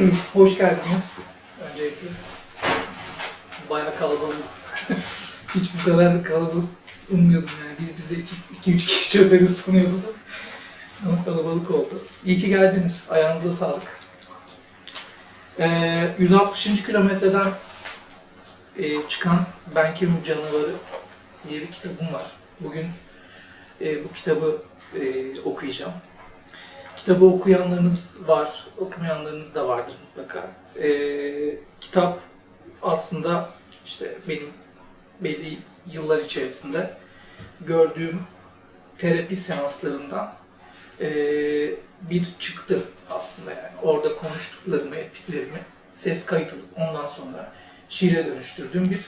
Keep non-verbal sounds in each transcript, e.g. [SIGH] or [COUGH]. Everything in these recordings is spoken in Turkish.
[CLEARS THROAT] Hoş geldiniz. Öncelikle bayağı kalabalığız. [LAUGHS] Hiç bu kadar kalabalık ummuyordum yani. Biz bize 2-3 kişi çözeriz sanıyordum. Ama kalabalık oldu. İyi ki geldiniz. Ayağınıza sağlık. Ee, 160. kilometreden e, çıkan Ben Kim Canavarı diye bir kitabım var. Bugün e, bu kitabı e, okuyacağım. Kitabı okuyanlarınız var, okumayanlarınız da vardır mutlaka. Ee, kitap aslında işte benim belli yıllar içerisinde gördüğüm terapi seanslarından ee, bir çıktı aslında yani. Orada konuştuklarımı, ettiklerimi ses kayıt alıp ondan sonra şiire dönüştürdüğüm bir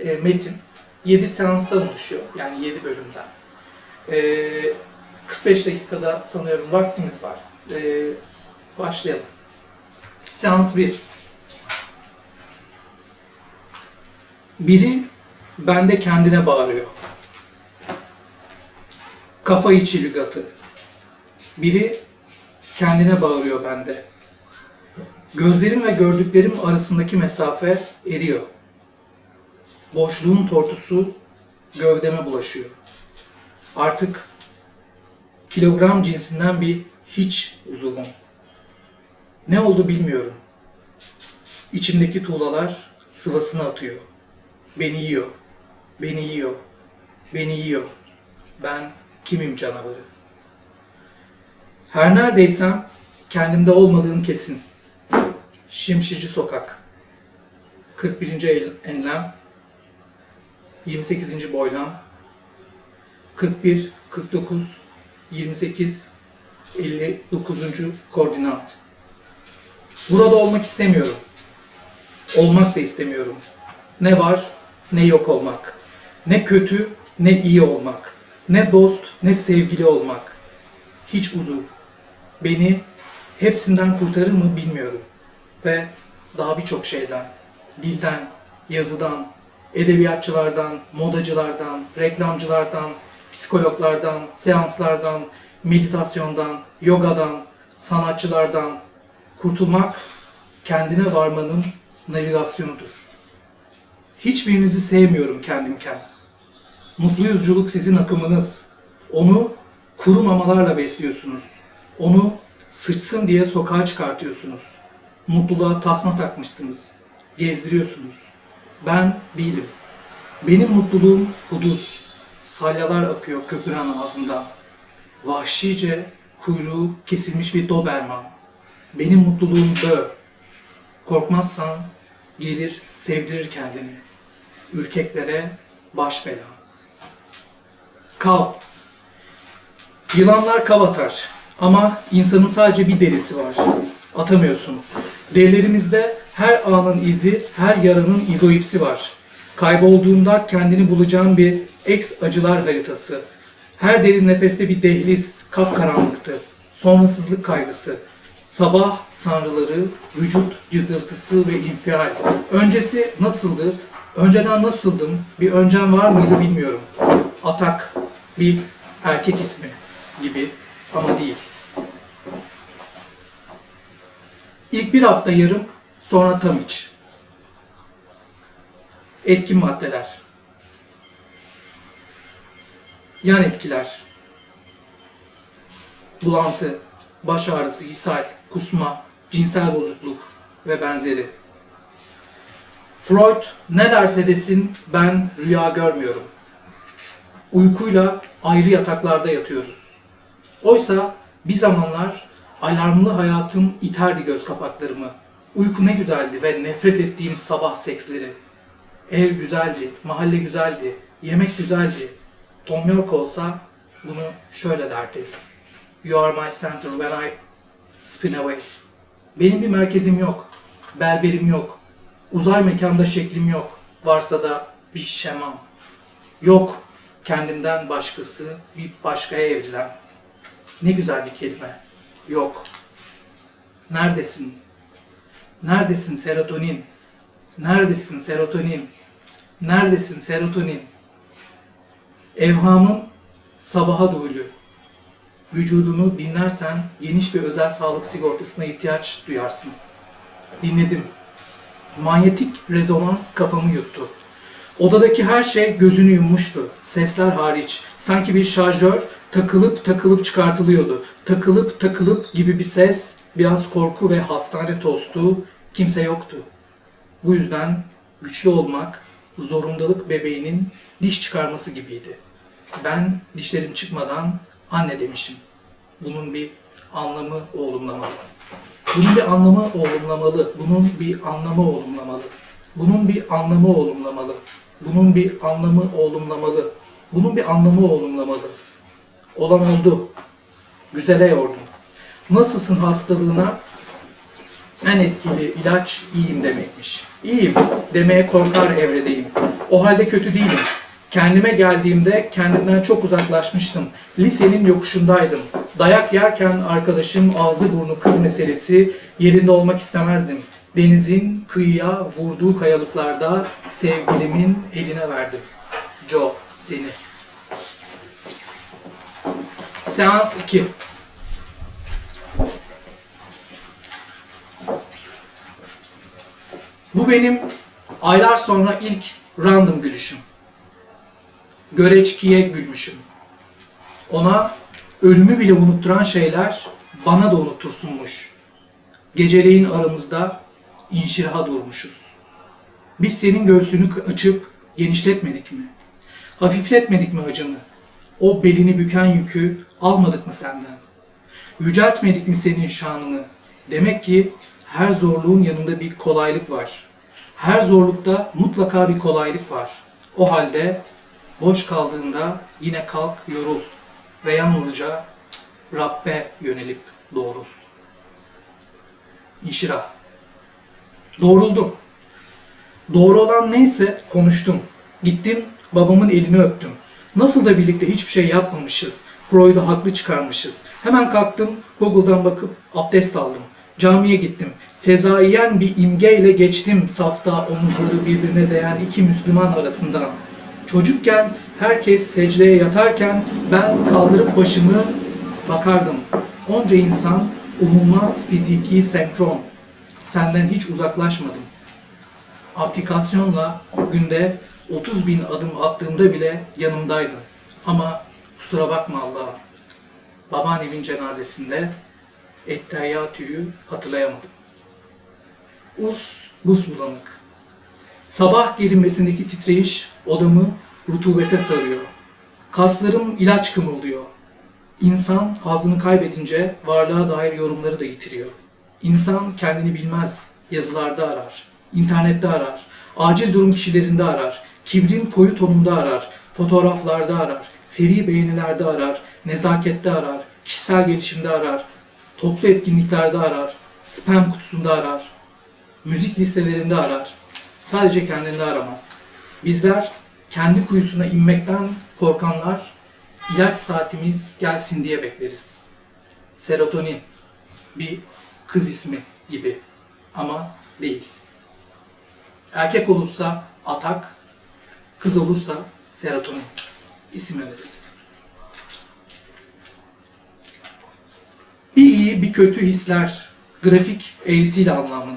e, metin. 7 seanstan oluşuyor. Yani 7 bölümden. Ee, 45 dakikada sanıyorum vaktimiz var. Ee, başlayalım. Seans 1. Biri bende kendine bağırıyor. Kafa içi lügatı. Biri kendine bağırıyor bende. Gözlerim ve gördüklerim arasındaki mesafe eriyor. Boşluğun tortusu gövdeme bulaşıyor. Artık kilogram cinsinden bir hiç uzuvum. Ne oldu bilmiyorum. İçimdeki tuğlalar sıvasını atıyor. Beni yiyor. Beni yiyor. Beni yiyor. Ben kimim canavarı? Her neredeysem kendimde olmadığım kesin. Şimşici Sokak 41. el- enlem 28. boylam 41, 49, 28, 59. koordinat. Burada olmak istemiyorum. Olmak da istemiyorum. Ne var ne yok olmak. Ne kötü ne iyi olmak. Ne dost ne sevgili olmak. Hiç uzuv. Beni hepsinden kurtarır mı bilmiyorum. Ve daha birçok şeyden. Dilden, yazıdan, edebiyatçılardan, modacılardan, reklamcılardan, psikologlardan, seanslardan, meditasyondan, yogadan, sanatçılardan kurtulmak kendine varmanın navigasyonudur. Hiçbirinizi sevmiyorum kendimken. Mutlu yüzculuk sizin akımınız. Onu kuru mamalarla besliyorsunuz. Onu sıçsın diye sokağa çıkartıyorsunuz. Mutluluğa tasma takmışsınız. Gezdiriyorsunuz. Ben değilim. Benim mutluluğum huduz. Salyalar akıyor köpüren ağzından. Vahşice kuyruğu kesilmiş bir doberman. Benim mutluluğum bö. Korkmazsan gelir sevdirir kendini. Ürkeklere baş bela. Kav. Yılanlar kav atar. Ama insanın sadece bir derisi var. Atamıyorsun. Derilerimizde her anın izi, her yaranın izoipsi var. Kaybolduğunda kendini bulacağın bir ex acılar haritası. Her derin nefeste bir dehliz, kapkaranlıktı. Sonrasızlık kaygısı. Sabah sanrıları, vücut cızırtısı ve infial. Öncesi nasıldı? Önceden nasıldım? Bir öncem var mıydı bilmiyorum. Atak, bir erkek ismi gibi ama değil. İlk bir hafta yarım, sonra tam iç. Etkin maddeler. Yan etkiler. Bulantı, baş ağrısı, ishal, kusma, cinsel bozukluk ve benzeri. Freud ne derse desin ben rüya görmüyorum. Uykuyla ayrı yataklarda yatıyoruz. Oysa bir zamanlar alarmlı hayatım iterdi göz kapaklarımı. Uyku ne güzeldi ve nefret ettiğim sabah seksleri. Ev güzeldi, mahalle güzeldi, yemek güzeldi. Tom York olsa bunu şöyle derdi. You are my center when I spin away. Benim bir merkezim yok, berberim yok, uzay mekanda şeklim yok, varsa da bir şemam. Yok kendimden başkası bir başkaya evrilen. Ne güzel bir kelime. Yok. Neredesin? Neredesin serotonin? Neredesin serotonin? Neredesin serotonin? Evhamın sabaha doyulu. Vücudunu dinlersen geniş bir özel sağlık sigortasına ihtiyaç duyarsın. Dinledim. Manyetik rezonans kafamı yuttu. Odadaki her şey gözünü yummuştu. Sesler hariç. Sanki bir şarjör takılıp takılıp çıkartılıyordu. Takılıp takılıp gibi bir ses, biraz korku ve hastane tostu. Kimse yoktu. Bu yüzden güçlü olmak zorundalık bebeğinin diş çıkarması gibiydi. Ben dişlerim çıkmadan anne demişim. Bunun bir anlamı oğlumlamalı. Bunun bir anlamı oğlumlamalı. Bunun bir anlamı oğlumlamalı. Bunun bir anlamı oğlumlamalı. Bunun bir anlamı oğlumlamalı. Bunun bir anlamı oğlumlamalı. Olan oldu. Güzele yordum. Nasılsın hastalığına en etkili ilaç iyiyim demekmiş. İyiyim demeye korkar evredeyim. O halde kötü değilim. Kendime geldiğimde kendimden çok uzaklaşmıştım. Lisenin yokuşundaydım. Dayak yerken arkadaşım ağzı burnu kız meselesi yerinde olmak istemezdim. Denizin kıyıya vurduğu kayalıklarda sevgilimin eline verdim. Joe, seni. Seans 2. Bu benim aylar sonra ilk random gülüşüm. Göreçkiye gülmüşüm. Ona ölümü bile unutturan şeyler bana da unutursunmuş. Geceleyin aramızda inşiraha durmuşuz. Biz senin göğsünü açıp genişletmedik mi? Hafifletmedik mi acını? O belini büken yükü almadık mı senden? Yüceltmedik mi senin şanını? Demek ki her zorluğun yanında bir kolaylık var. Her zorlukta mutlaka bir kolaylık var. O halde boş kaldığında yine kalk yorul ve yalnızca Rabbe yönelip doğrul. İnşirah. Doğruldum. Doğru olan neyse konuştum. Gittim babamın elini öptüm. Nasıl da birlikte hiçbir şey yapmamışız. Freud'u haklı çıkarmışız. Hemen kalktım Google'dan bakıp abdest aldım. Camiye gittim. Sezaiyen bir imgeyle geçtim safta omuzları birbirine değen iki Müslüman arasından. Çocukken herkes secdeye yatarken ben kaldırıp başımı bakardım. Onca insan umulmaz fiziki senkron. Senden hiç uzaklaşmadım. Aplikasyonla günde 30 bin adım attığımda bile yanımdaydın. Ama kusura bakma Allah'ım. Babaannemin cenazesinde Etteyyatü'yü hatırlayamadım. Us, buz bulanık. Sabah gelinmesindeki titreyiş odamı rutubete sarıyor. Kaslarım ilaç kımıldıyor. İnsan hazını kaybedince varlığa dair yorumları da yitiriyor. İnsan kendini bilmez, yazılarda arar, internette arar, acil durum kişilerinde arar, kibrin koyu tonunda arar, fotoğraflarda arar, seri beğenilerde arar, nezakette arar, kişisel gelişimde arar, toplu etkinliklerde arar, spam kutusunda arar, müzik listelerinde arar. Sadece kendinde aramaz. Bizler kendi kuyusuna inmekten korkanlar ilaç saatimiz gelsin diye bekleriz. Serotonin bir kız ismi gibi ama değil. Erkek olursa atak, kız olursa serotonin. İsim öyledir. Bir iyi bir kötü hisler grafik eğrisiyle anlamlı.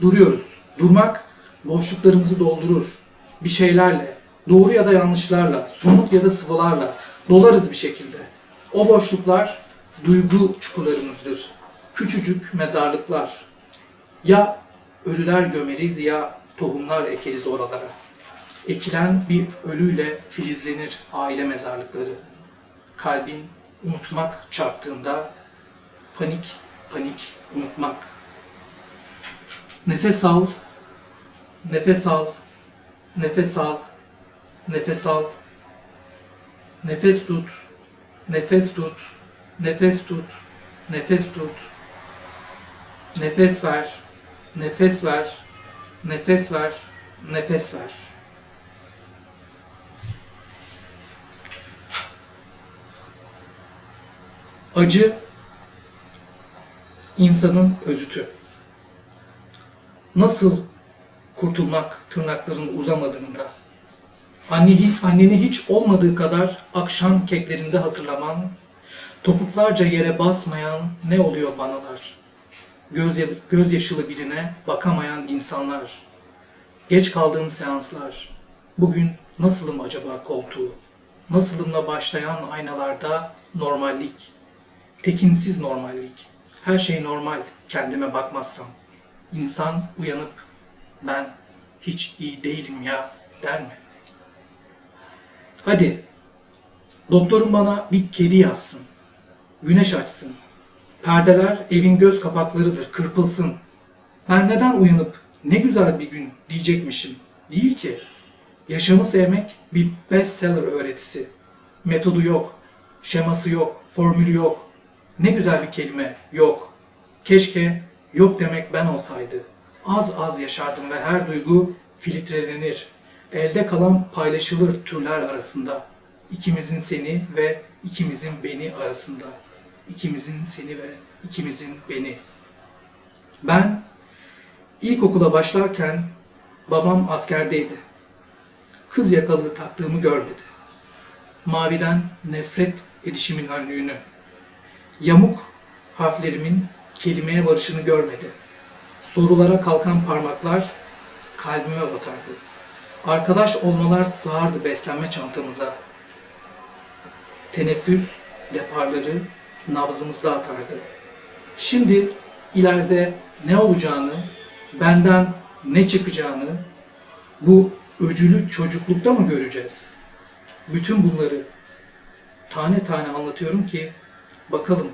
Duruyoruz. Durmak boşluklarımızı doldurur. Bir şeylerle, doğru ya da yanlışlarla, somut ya da sıvılarla dolarız bir şekilde. O boşluklar duygu çukurlarımızdır. Küçücük mezarlıklar. Ya ölüler gömeriz ya tohumlar ekeriz oralara. Ekilen bir ölüyle filizlenir aile mezarlıkları. Kalbin unutmak çarptığında panik, panik, unutmak. Nefes al, nefes al, nefes al, nefes al. Nefes tut, nefes tut, nefes tut, nefes tut. Nefes ver, nefes ver, nefes ver, nefes ver. Acı insanın özütü. Nasıl kurtulmak tırnakların uzamadığında, anneni, anneni hiç olmadığı kadar akşam keklerinde hatırlaman, topuklarca yere basmayan ne oluyor banalar. göz, gözyaşılı birine bakamayan insanlar, geç kaldığım seanslar, bugün nasılım acaba koltuğu, nasılımla başlayan aynalarda normallik, tekinsiz normallik, her şey normal kendime bakmazsam, insan uyanıp ben hiç iyi değilim ya der mi? Hadi doktorum bana bir kedi yazsın, güneş açsın, perdeler evin göz kapaklarıdır kırpılsın. Ben neden uyanıp ne güzel bir gün diyecekmişim değil ki. Yaşamı sevmek bir bestseller öğretisi. Metodu yok, şeması yok, formülü yok. Ne güzel bir kelime yok. Keşke yok demek ben olsaydı. Az az yaşardım ve her duygu filtrelenir. Elde kalan paylaşılır türler arasında. İkimizin seni ve ikimizin beni arasında. İkimizin seni ve ikimizin beni. Ben ilkokula başlarken babam askerdeydi. Kız yakalığı taktığımı görmedi. Maviden nefret edişimin önlüğünü. Yamuk harflerimin kelimeye varışını görmedi. Sorulara kalkan parmaklar kalbime batardı. Arkadaş olmalar sığardı beslenme çantamıza. Teneffüs deparları nabzımızda atardı. Şimdi ileride ne olacağını, benden ne çıkacağını bu öcülü çocuklukta mı göreceğiz? Bütün bunları tane tane anlatıyorum ki bakalım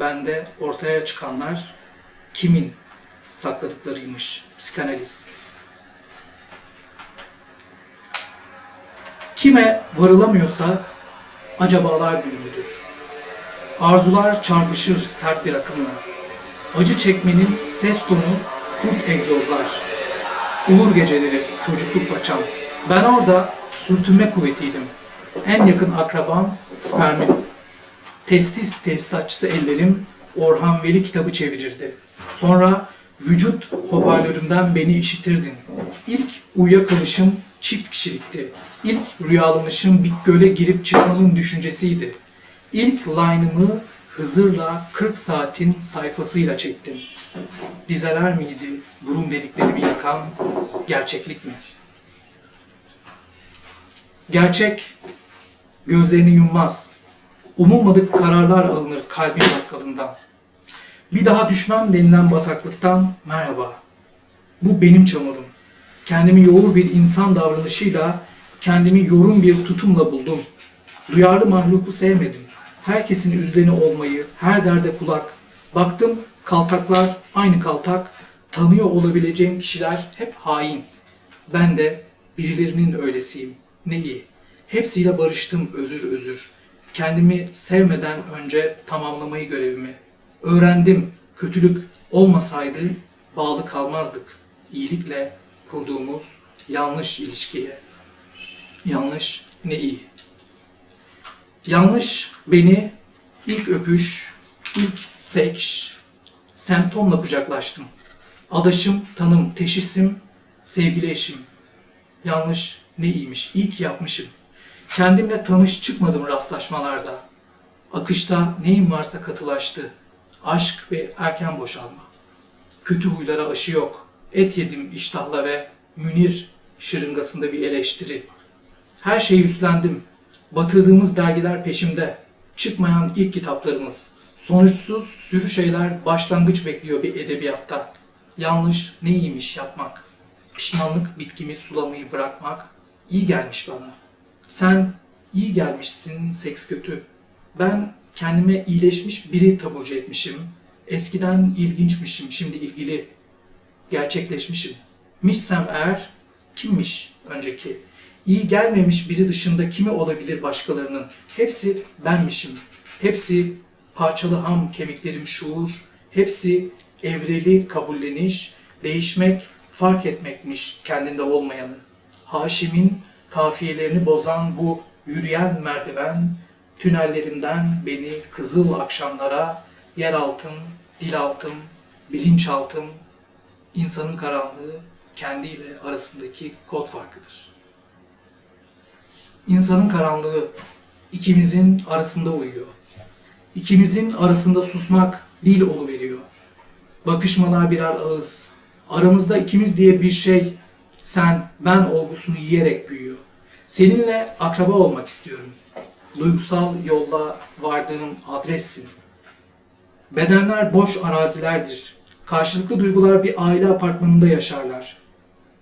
bende ortaya çıkanlar kimin sakladıklarıymış psikanaliz. Kime varılamıyorsa acabalar düğümüdür. Arzular çarpışır sert bir akımla. Acı çekmenin ses tonu kurt egzozlar. Uğur geceleri çocukluk façam. Ben orada sürtünme kuvvetiydim. En yakın akrabam spermim. Testis tesisatçısı ellerim Orhan Veli kitabı çevirirdi. Sonra vücut hoparlörümden beni işitirdin. İlk uyuyakalışım çift kişilikti. İlk rüyalanışım bir göle girip çıkmanın düşüncesiydi. İlk line'ımı Hızır'la 40 saatin sayfasıyla çektim. Dizeler miydi burun deliklerimi yakan gerçeklik mi? Gerçek gözlerini yummaz. Umulmadık kararlar alınır kalbin bakkalından. Bir daha düşmem denilen bataklıktan merhaba. Bu benim çamurum. Kendimi yoğur bir insan davranışıyla, kendimi yorum bir tutumla buldum. Duyarlı mahluku sevmedim. Herkesin üzleni olmayı, her derde kulak. Baktım kaltaklar aynı kaltak. Tanıyor olabileceğim kişiler hep hain. Ben de birilerinin öylesiyim. Ne iyi. Hepsiyle barıştım özür özür. Kendimi sevmeden önce tamamlamayı görevimi. Öğrendim kötülük olmasaydı bağlı kalmazdık. İyilikle kurduğumuz yanlış ilişkiye. Yanlış ne iyi. Yanlış beni ilk öpüş, ilk seks, semptomla kucaklaştım. Adaşım, tanım, teşhisim, sevgili eşim. Yanlış ne iyiymiş, iyi yapmışım. Kendimle tanış çıkmadım rastlaşmalarda. Akışta neyim varsa katılaştı. Aşk ve erken boşalma. Kötü huylara aşı yok. Et yedim iştahla ve Münir şırıngasında bir eleştiri. Her şeyi üstlendim. Batırdığımız dergiler peşimde. Çıkmayan ilk kitaplarımız. Sonuçsuz sürü şeyler başlangıç bekliyor bir edebiyatta. Yanlış ne iyiymiş yapmak. Pişmanlık bitkimi sulamayı bırakmak iyi gelmiş bana. Sen iyi gelmişsin, seks kötü. Ben kendime iyileşmiş biri taburcu etmişim. Eskiden ilginçmişim, şimdi ilgili. Gerçekleşmişim. Mişsem eğer, kimmiş önceki? İyi gelmemiş biri dışında kimi olabilir başkalarının? Hepsi benmişim. Hepsi parçalı ham kemiklerim şuur. Hepsi evreli kabulleniş, değişmek, fark etmekmiş kendinde olmayanı. Haşim'in kafiyelerini bozan bu yürüyen merdiven, tünellerinden beni kızıl akşamlara, yer altım, dil altım, bilinçaltım, insanın karanlığı kendiyle arasındaki kod farkıdır. İnsanın karanlığı ikimizin arasında uyuyor. İkimizin arasında susmak dil oluveriyor. Bakışmalar birer ağız. Aramızda ikimiz diye bir şey sen ben olgusunu yiyerek büyüyor. Seninle akraba olmak istiyorum. Duygusal yolla vardığım adressin. Bedenler boş arazilerdir. Karşılıklı duygular bir aile apartmanında yaşarlar.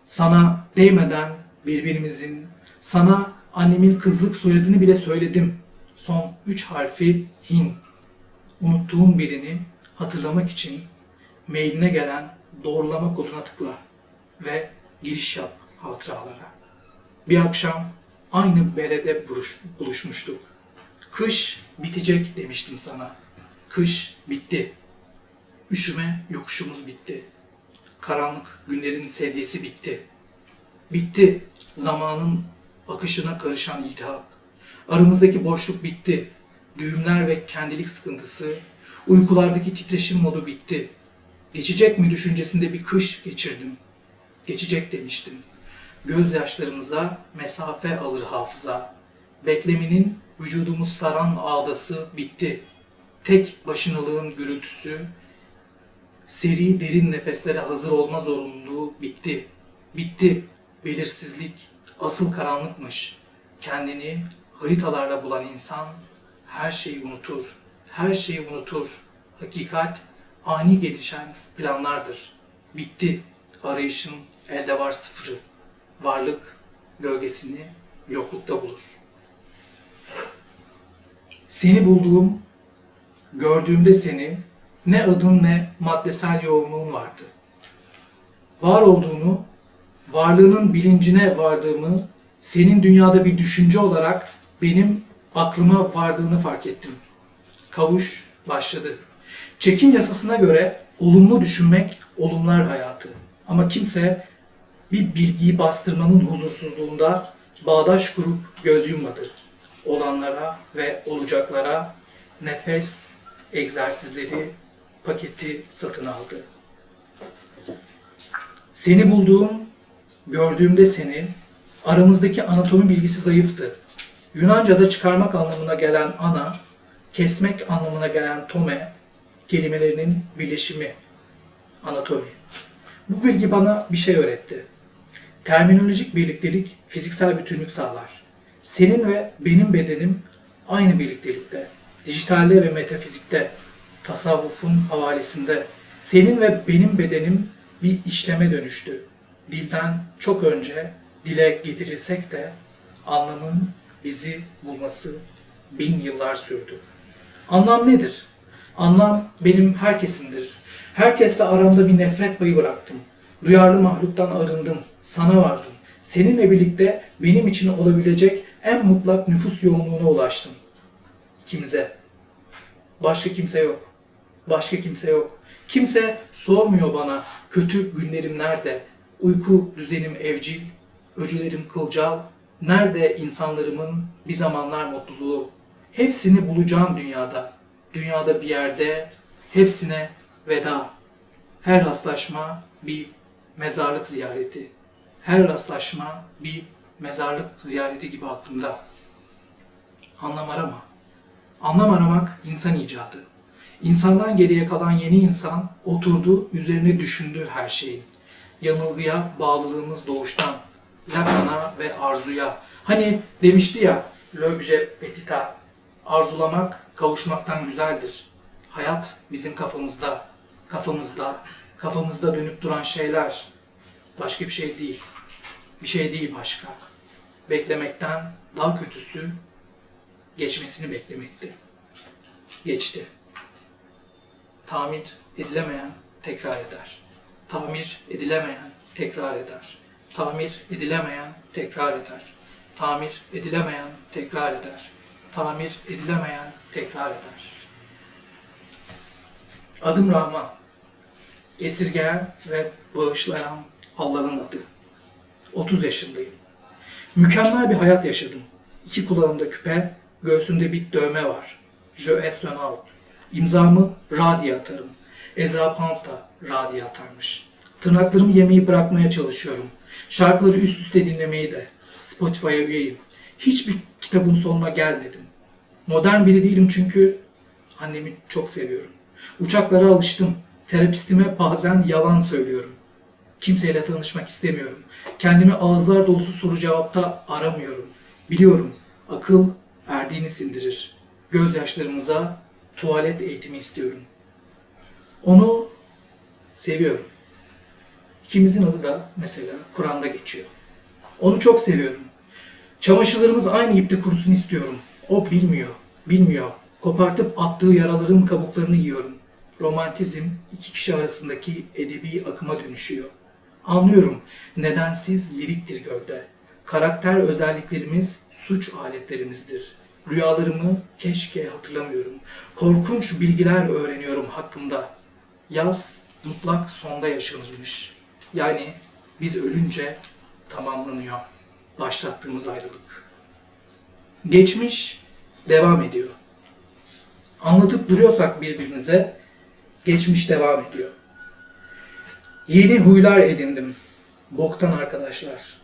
Sana değmeden birbirimizin, sana annemin kızlık soyadını bile söyledim. Son üç harfi Hin. Unuttuğum birini hatırlamak için mailine gelen doğrulama koduna tıkla ve giriş yap hatıralara. Bir akşam aynı berede buluş, buluşmuştuk. Kış bitecek demiştim sana. Kış bitti. Üşüme yokuşumuz bitti. Karanlık günlerin sedyesi bitti. Bitti zamanın akışına karışan iltihap. Aramızdaki boşluk bitti. Düğümler ve kendilik sıkıntısı, uykulardaki titreşim modu bitti. Geçecek mi düşüncesinde bir kış geçirdim. Geçecek demiştim. Gözyaşlarımıza mesafe alır hafıza. Beklemenin vücudumuz saran ağdası bitti. Tek başınalığın gürültüsü, seri derin nefeslere hazır olma zorunluluğu bitti. Bitti. Belirsizlik asıl karanlıkmış. Kendini haritalarla bulan insan her şeyi unutur. Her şeyi unutur. Hakikat ani gelişen planlardır. Bitti. Arayışın elde var sıfırı. Varlık gölgesini yoklukta bulur. Seni bulduğum, gördüğümde seni ne adın ne maddesel yoğunluğun vardı. Var olduğunu, varlığının bilincine vardığımı, senin dünyada bir düşünce olarak benim aklıma vardığını fark ettim. Kavuş başladı. Çekim yasasına göre olumlu düşünmek olumlar hayatı. Ama kimse bir bilgiyi bastırmanın huzursuzluğunda bağdaş kurup göz yummadı. Olanlara ve olacaklara nefes egzersizleri paketi satın aldı. Seni bulduğum, gördüğümde seni, aramızdaki anatomi bilgisi zayıftı. Yunanca'da çıkarmak anlamına gelen ana, kesmek anlamına gelen tome, kelimelerinin birleşimi, anatomi. Bu bilgi bana bir şey öğretti. Terminolojik birliktelik fiziksel bütünlük sağlar. Senin ve benim bedenim aynı birliktelikte. Dijitalde ve metafizikte, tasavvufun havalesinde. Senin ve benim bedenim bir işleme dönüştü. Dilden çok önce dile getirilsek de anlamın bizi bulması bin yıllar sürdü. Anlam nedir? Anlam benim herkesimdir. Herkesle aramda bir nefret bağı bıraktım. Duyarlı mahluktan arındım. Sana vardım. Seninle birlikte benim için olabilecek en mutlak nüfus yoğunluğuna ulaştım. İkimize. Başka kimse yok. Başka kimse yok. Kimse sormuyor bana kötü günlerim nerede? Uyku düzenim evcil, öcülerim kılcal. Nerede insanlarımın bir zamanlar mutluluğu? Hepsini bulacağım dünyada. Dünyada bir yerde hepsine veda. Her rastlaşma bir mezarlık ziyareti. Her rastlaşma bir mezarlık ziyareti gibi aklımda. Anlam arama. Anlam aramak insan icadı. İnsandan geriye kalan yeni insan oturdu, üzerine düşündü her şeyin. Yanılgıya bağlılığımız doğuştan, lakana ve arzuya. Hani demişti ya, l'objet petita, arzulamak kavuşmaktan güzeldir. Hayat bizim kafamızda, kafamızda, kafamızda dönüp duran şeyler. Başka bir şey değil. Bir şey değil başka. Beklemekten daha kötüsü geçmesini beklemekti. Geçti. Tamir edilemeyen tekrar eder. Tamir edilemeyen tekrar eder. Tamir edilemeyen tekrar eder. Tamir edilemeyen tekrar eder. Tamir edilemeyen tekrar eder. Adım Rahman. Esirgeyen ve bağışlayan Allah'ın adı. 30 yaşındayım. Mükemmel bir hayat yaşadım. İki kulağımda küpe, göğsümde bir dövme var. Je out. İmzamı ra diye atarım. Ezra Pound da ra diye atarmış. Tırnaklarımı yemeyi bırakmaya çalışıyorum. Şarkıları üst üste dinlemeyi de. Spotify'a üyeyim. Hiçbir kitabın sonuna gelmedim. Modern biri değilim çünkü annemi çok seviyorum. Uçaklara alıştım. Terapistime bazen yalan söylüyorum. Kimseyle tanışmak istemiyorum. Kendimi ağızlar dolusu soru cevapta aramıyorum. Biliyorum, akıl erdiğini sindirir. Gözyaşlarımıza tuvalet eğitimi istiyorum. Onu seviyorum. İkimizin adı da mesela Kur'an'da geçiyor. Onu çok seviyorum. Çamaşırlarımız aynı ipte kurusun istiyorum. O bilmiyor, bilmiyor. Kopartıp attığı yaraların kabuklarını yiyorum. Romantizm iki kişi arasındaki edebi akıma dönüşüyor. Anlıyorum, nedensiz liriktir gövde. Karakter özelliklerimiz suç aletlerimizdir. Rüyalarımı keşke hatırlamıyorum. Korkunç bilgiler öğreniyorum hakkımda. Yaz mutlak sonda yaşanırmış. Yani biz ölünce tamamlanıyor başlattığımız ayrılık. Geçmiş devam ediyor. Anlatıp duruyorsak birbirimize geçmiş devam ediyor. Yeni huylar edindim. Boktan arkadaşlar.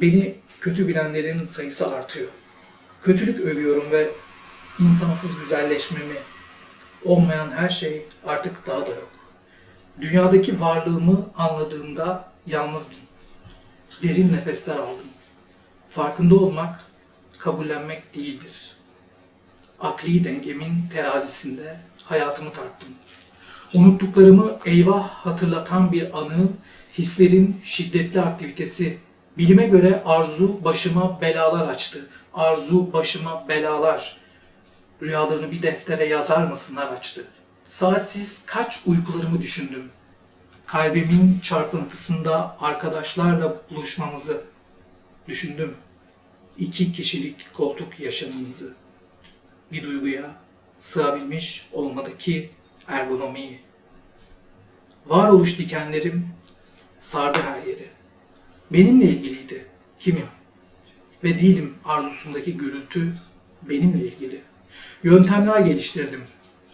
Beni kötü bilenlerin sayısı artıyor. Kötülük övüyorum ve insansız güzelleşmemi, olmayan her şey artık daha da yok. Dünyadaki varlığımı anladığımda yalnızdım. Derin nefesler aldım. Farkında olmak, kabullenmek değildir. Akli dengemin terazisinde hayatımı tarttım. Unuttuklarımı eyvah hatırlatan bir anı, hislerin şiddetli aktivitesi. Bilime göre arzu başıma belalar açtı. Arzu başıma belalar. Rüyalarını bir deftere yazar mısınlar açtı. Saatsiz kaç uykularımı düşündüm. Kalbimin çarpıntısında arkadaşlarla buluşmamızı düşündüm. İki kişilik koltuk yaşamımızı. Bir duyguya sığabilmiş olmadaki ergonomiyi. Varoluş dikenlerim sardı her yeri. Benimle ilgiliydi. Kimim? Ve değilim arzusundaki gürültü benimle ilgili. Yöntemler geliştirdim.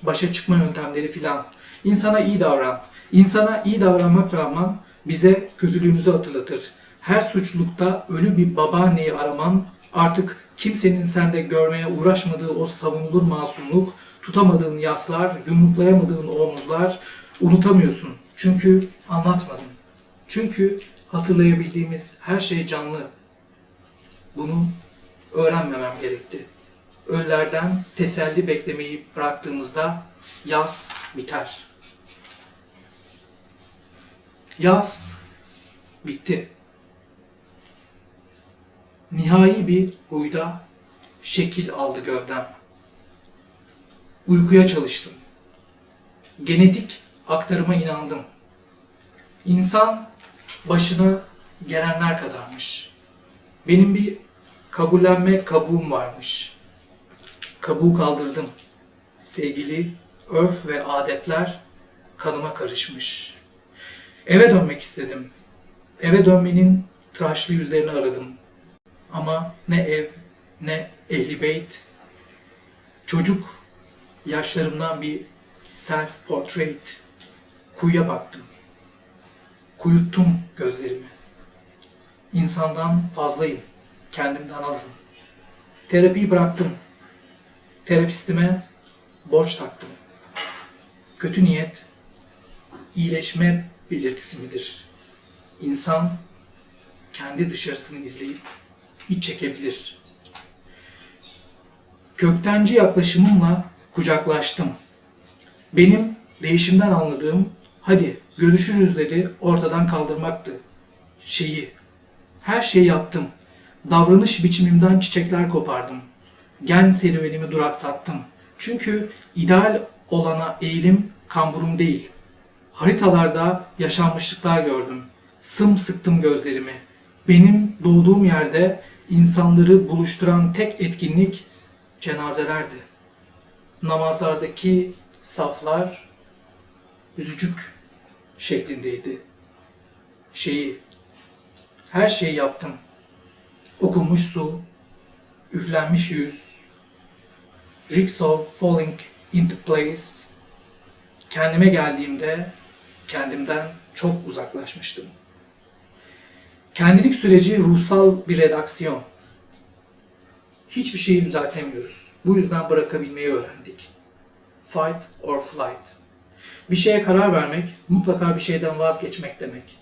Başa çıkma yöntemleri filan. İnsana iyi davran. İnsana iyi davranmak rağmen bize kötülüğümüzü hatırlatır. Her suçlulukta ölü bir babaanneyi araman, artık kimsenin sende görmeye uğraşmadığı o savunulur masumluk, tutamadığın yaslar, yumruklayamadığın omuzlar unutamıyorsun. Çünkü anlatmadın. Çünkü hatırlayabildiğimiz her şey canlı. Bunu öğrenmemem gerekti. Ölülerden teselli beklemeyi bıraktığımızda yaz biter. Yaz bitti. Nihai bir huyda şekil aldı gövdem. Uykuya çalıştım. Genetik aktarıma inandım. İnsan başına gelenler kadarmış. Benim bir kabullenme kabuğum varmış. Kabuğu kaldırdım. Sevgili örf ve adetler kanıma karışmış. Eve dönmek istedim. Eve dönmenin tıraşlı yüzlerini aradım. Ama ne ev ne ehli beyt. Çocuk yaşlarımdan bir self portrait. Kuyuya baktım. Kuyuttum gözlerimi. İnsandan fazlayım. Kendimden azım. Terapiyi bıraktım. Terapistime borç taktım. Kötü niyet iyileşme belirtisi midir? İnsan kendi dışarısını izleyip iç çekebilir. Köktenci yaklaşımımla kucaklaştım. Benim değişimden anladığım hadi görüşürüzleri ortadan kaldırmaktı. Şeyi, her şeyi yaptım. Davranış biçimimden çiçekler kopardım. Gen serüvenimi duraksattım. Çünkü ideal olana eğilim kamburum değil. Haritalarda yaşanmışlıklar gördüm. Sım sıktım gözlerimi. Benim doğduğum yerde insanları buluşturan tek etkinlik cenazelerdi. Namazlardaki saflar üzücük şeklindeydi. Şeyi, her şeyi yaptım. Okunmuş su, üflenmiş yüz, jigsaw falling into place. Kendime geldiğimde kendimden çok uzaklaşmıştım. Kendilik süreci ruhsal bir redaksiyon. Hiçbir şeyi düzeltemiyoruz. Bu yüzden bırakabilmeyi öğrendik. Fight or flight. Bir şeye karar vermek, mutlaka bir şeyden vazgeçmek demek.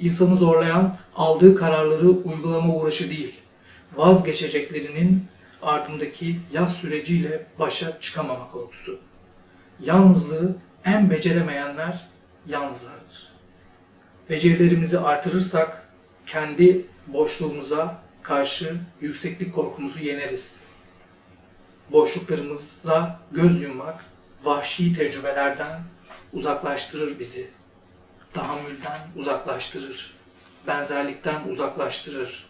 İnsanı zorlayan aldığı kararları uygulama uğraşı değil, vazgeçeceklerinin ardındaki yaz süreciyle başa çıkamama korkusu. Yalnızlığı en beceremeyenler yalnızlardır. Becerilerimizi artırırsak kendi boşluğumuza karşı yükseklik korkumuzu yeneriz. Boşluklarımıza göz yummak vahşi tecrübelerden uzaklaştırır bizi. Tahammülden uzaklaştırır. Benzerlikten uzaklaştırır.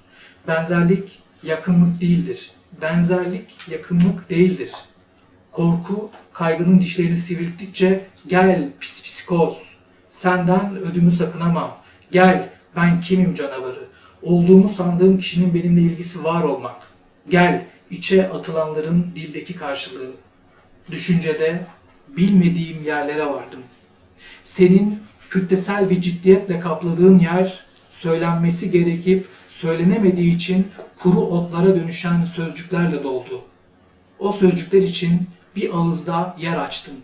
Benzerlik yakınlık değildir. Benzerlik yakınlık değildir. Korku kaygının dişlerini sivrilttikçe gel pis psikoz. Senden ödümü sakınamam. Gel ben kimim canavarı. Olduğumu sandığım kişinin benimle ilgisi var olmak. Gel içe atılanların dildeki karşılığı. Düşüncede bilmediğim yerlere vardım. Senin kütlesel bir ciddiyetle kapladığın yer söylenmesi gerekip söylenemediği için kuru otlara dönüşen sözcüklerle doldu. O sözcükler için bir ağızda yer açtım.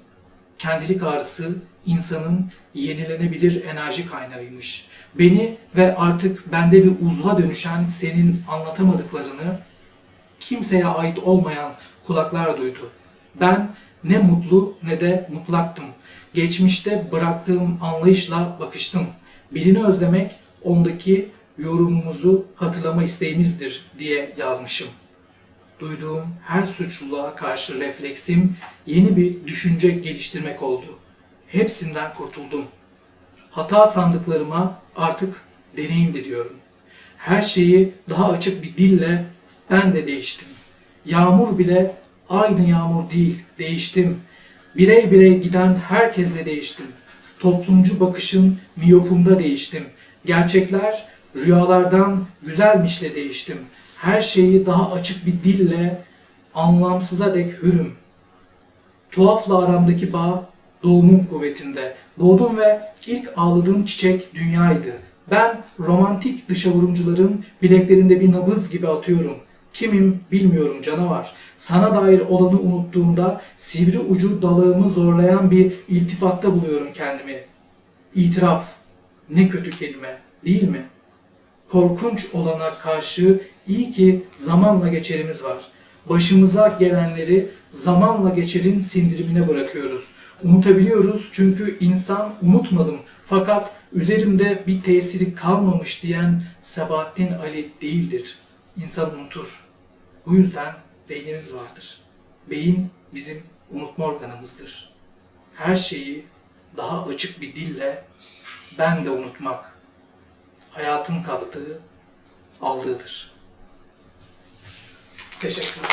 Kendilik ağrısı insanın yenilenebilir enerji kaynağıymış. Beni ve artık bende bir uzva dönüşen senin anlatamadıklarını kimseye ait olmayan kulaklar duydu. Ben ne mutlu ne de mutlaktım. Geçmişte bıraktığım anlayışla bakıştım. Birini özlemek ondaki yorumumuzu hatırlama isteğimizdir diye yazmışım. Duyduğum her suçluluğa karşı refleksim yeni bir düşünce geliştirmek oldu. Hepsinden kurtuldum. Hata sandıklarıma artık deneyim de diyorum. Her şeyi daha açık bir dille ben de değiştim. Yağmur bile aynı yağmur değil, değiştim. Birey birey giden herkesle değiştim. Toplumcu bakışın miyopunda değiştim. Gerçekler rüyalardan güzelmişle değiştim. Her şeyi daha açık bir dille anlamsıza dek hürüm. Tuhafla aramdaki bağ doğumun kuvvetinde. Doğdum ve ilk ağladığım çiçek dünyaydı. Ben romantik dışa vurumcuların bileklerinde bir nabız gibi atıyorum. Kimim bilmiyorum canavar. Sana dair olanı unuttuğumda sivri ucu dalağımı zorlayan bir iltifatta buluyorum kendimi. İtiraf ne kötü kelime değil mi? Korkunç olana karşı iyi ki zamanla geçerimiz var. Başımıza gelenleri zamanla geçerin sindirimine bırakıyoruz. Unutabiliyoruz çünkü insan unutmadım fakat üzerimde bir tesiri kalmamış diyen Sabahattin Ali değildir. İnsan unutur. Bu yüzden beynimiz vardır. Beyin bizim unutma organımızdır. Her şeyi daha açık bir dille ben de unutmak hayatın kattığı aldığıdır. Teşekkürler.